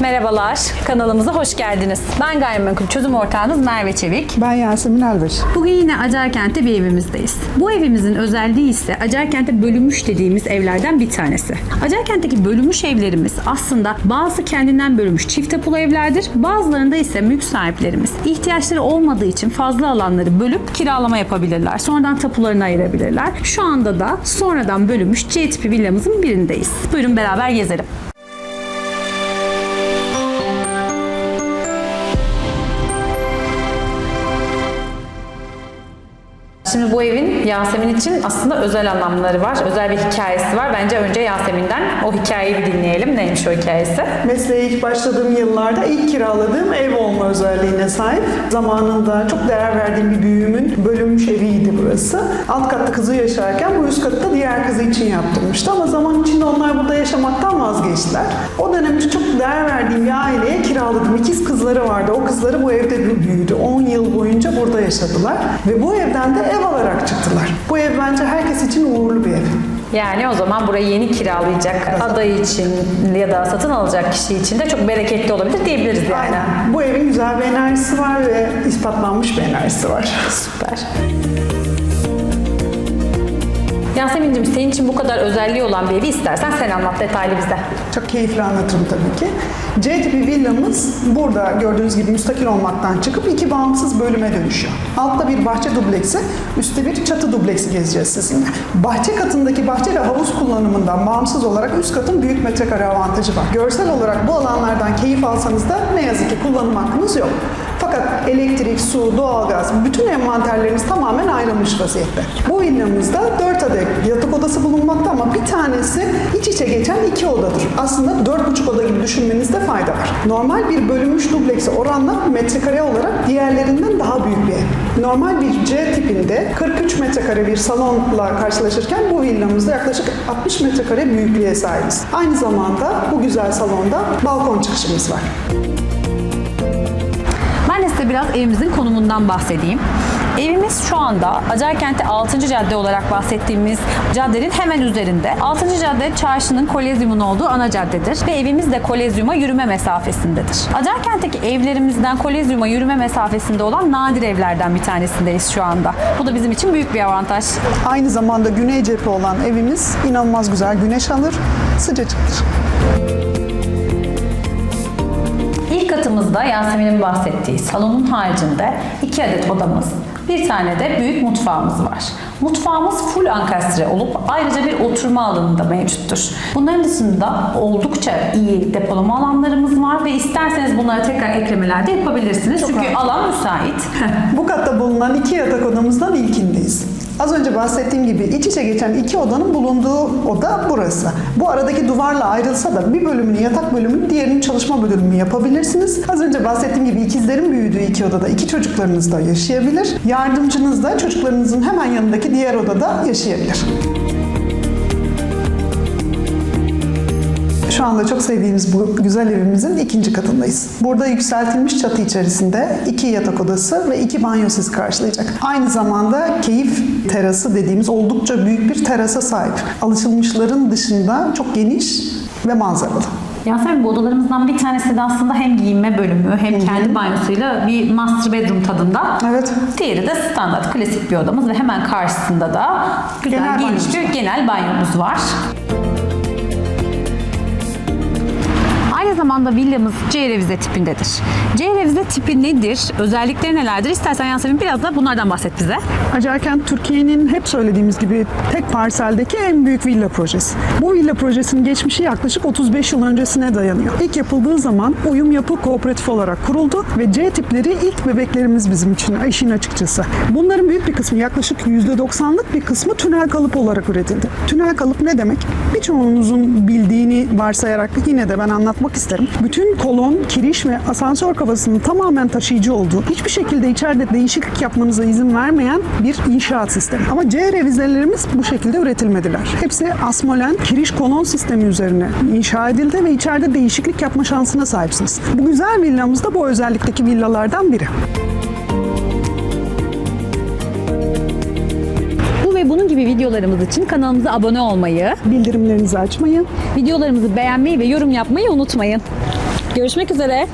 Merhabalar, kanalımıza hoş geldiniz. Ben gayrimenkul çözüm ortağınız Merve Çevik. Ben Yasemin Elbaş. Bugün yine Acarkent'te bir evimizdeyiz. Bu evimizin özelliği ise Acarkent'te bölünmüş dediğimiz evlerden bir tanesi. Acarkent'teki bölünmüş evlerimiz aslında bazı kendinden bölünmüş çift yapılı evlerdir. Bazılarında ise mülk sahiplerimiz ihtiyaçları olmadığı için fazla alanları bölüp kiralama yapabilirler. Sonradan tapularını ayırabilirler. Şu anda da sonradan bölünmüş C tipi villamızın birindeyiz. Buyurun beraber gezelim. Bu evin Yasemin için aslında özel anlamları var. Özel bir hikayesi var. Bence önce Yasemin'den o hikayeyi bir dinleyelim. Neymiş o hikayesi? Mesleğe ilk başladığım yıllarda ilk kiraladığım ev olma özelliğine sahip. Zamanında çok değer verdiğim bir büyüğümün bölünmüş eviydi burası. Alt katta kızı yaşarken bu üst katta diğer kızı için yaptırmıştı. Ama zaman içinde onlar burada yaşamaktan vazgeçtiler. O dönem için çok değer verdiğim bir aileye kiraladım. İkiz kızları vardı. O kızları bu evde büyüdü. 10 yıl boyunca burada yaşadılar. Ve bu evden de ev alarak çıktılar. Bu ev bence herkes için uğurlu bir ev. Yani o zaman burayı yeni kiralayacak aday için ya da satın alacak kişi için de çok bereketli olabilir diyebiliriz yani. Aynen. Bu evin güzel bir enerjisi var ve ispatlanmış bir enerjisi var. Süper. Yasemin'cim senin için bu kadar özelliği olan bir evi istersen sen anlat detaylı bize. Çok keyifli anlatırım tabii ki. C tipi villamız burada gördüğünüz gibi müstakil olmaktan çıkıp iki bağımsız bölüme dönüşüyor. Altta bir bahçe dubleksi, üstte bir çatı dubleksi gezeceğiz sizinle. Bahçe katındaki bahçe ve havuz kullanımından bağımsız olarak üst katın büyük metrekare avantajı var. Görsel olarak bu alanlardan keyif alsanız da ne yazık ki kullanım hakkınız yok. Fakat elektrik, su, doğalgaz, bütün envanterlerimiz tamamen ayrılmış vaziyette. Bu villamızda 4 adet yatak odası bulunmakta ama bir tanesi iç içe geçen iki odadır. Aslında 4,5 oda gibi düşünmenizde fayda var. Normal bir bölünmüş dublekse oranla metrekare olarak diğerlerinden daha büyük bir ev. Normal bir C tipinde 43 metrekare bir salonla karşılaşırken bu villamızda yaklaşık 60 metrekare büyüklüğe sahibiz. Aynı zamanda bu güzel salonda balkon çıkışımız var. Biraz evimizin konumundan bahsedeyim. Evimiz şu anda Acarkent'te 6. cadde olarak bahsettiğimiz caddenin hemen üzerinde. 6. cadde çarşının kolezyumun olduğu ana caddedir ve evimiz de kolezyuma yürüme mesafesindedir. Acarkent'teki evlerimizden kolezyuma yürüme mesafesinde olan nadir evlerden bir tanesindeyiz şu anda. Bu da bizim için büyük bir avantaj. Aynı zamanda güney cephe olan evimiz inanılmaz güzel güneş alır, sıcacıktır. İlk katımızda Yasemin'in bahsettiği salonun haricinde iki adet odamız, bir tane de büyük mutfağımız var. Mutfağımız full ankastre olup ayrıca bir oturma alanı da mevcuttur. Bunların dışında oldukça iyi depolama alanlarımız var ve isterseniz bunları tekrar eklemeler de yapabilirsiniz. Çünkü harika. alan müsait. Bu katta bulunan iki yatak odamızdan ilkindeyiz. Az önce bahsettiğim gibi iç içe geçen iki odanın bulunduğu oda burası. Bu aradaki duvarla ayrılsa da bir bölümünü yatak bölümünü, diğerinin çalışma bölümünü yapabilirsiniz. Az önce bahsettiğim gibi ikizlerin büyüdüğü iki odada iki çocuklarınız da yaşayabilir. Yardımcınız da çocuklarınızın hemen yanındaki diğer odada yaşayabilir. Şu anda çok sevdiğimiz bu güzel evimizin ikinci katındayız. Burada yükseltilmiş çatı içerisinde iki yatak odası ve iki banyo sizi karşılayacak. Aynı zamanda keyif terası dediğimiz oldukça büyük bir terasa sahip. Alışılmışların dışında çok geniş ve manzaralı. Yasemin bu odalarımızdan bir tanesi de aslında hem giyinme bölümü hem kendi banyosuyla bir master bedroom tadında. Evet. Diğeri de standart klasik bir odamız ve hemen karşısında da güzel Genel geniş bir genel banyomuz var. Aynı zamanda villamız C revize tipindedir. C revize tipi nedir? Özellikleri nelerdir? İstersen Yasemin biraz da bunlardan bahset bize. Acarkent Türkiye'nin hep söylediğimiz gibi tek parseldeki en büyük villa projesi. Bu villa projesinin geçmişi yaklaşık 35 yıl öncesine dayanıyor. İlk yapıldığı zaman uyum yapı kooperatif olarak kuruldu ve C tipleri ilk bebeklerimiz bizim için işin açıkçası. Bunların büyük bir kısmı yaklaşık %90'lık bir kısmı tünel kalıp olarak üretildi. Tünel kalıp ne demek? Birçoğunuzun bildiğini varsayarak yine de ben anlatmak isterim. Bütün kolon, kiriş ve asansör kafasının tamamen taşıyıcı olduğu, hiçbir şekilde içeride değişiklik yapmanıza izin vermeyen bir inşaat sistemi. Ama C revizelerimiz bu şekilde üretilmediler. Hepsi asmolen, kiriş kolon sistemi üzerine inşa edildi ve içeride değişiklik yapma şansına sahipsiniz. Bu güzel villamız da bu özellikteki villalardan biri. Ve bunun gibi videolarımız için kanalımıza abone olmayı, Bildirimlerinizi açmayı videolarımızı beğenmeyi ve yorum yapmayı unutmayın. Görüşmek üzere.